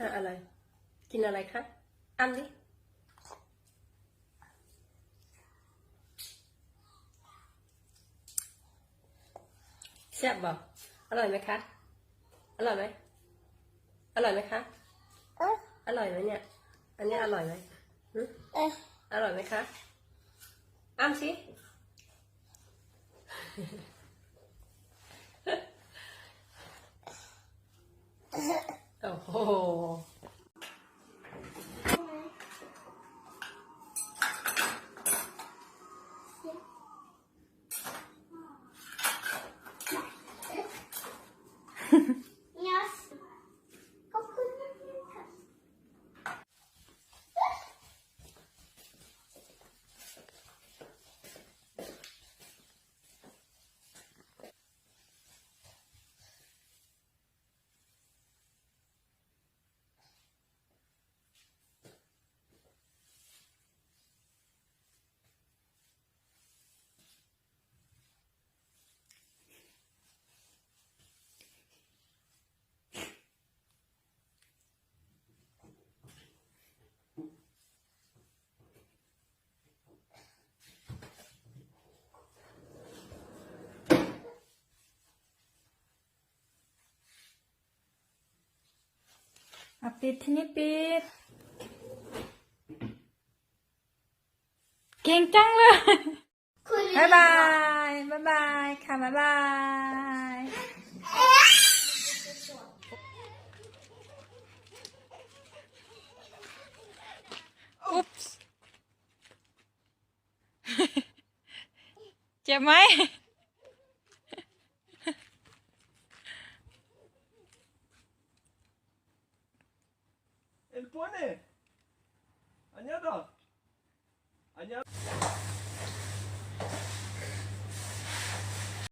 อะอะไร กินอะไรคะอ้ำดิแซ่บบอกอร่อยไหมคะ อร่อยไหม อร่อยไหมคะ อร่อยไหมเนี่ย อันนี้อร่อยไหมหึอร่อยไหมคะอ้ำสิ อะปิดทีนี้ปิด เก่งจังเลยคุณบ๊ายบายบ๊ายบายค่ะบ๊ายบายอุ๊ปส์เจ็บไหม El pone. Añada. Añada.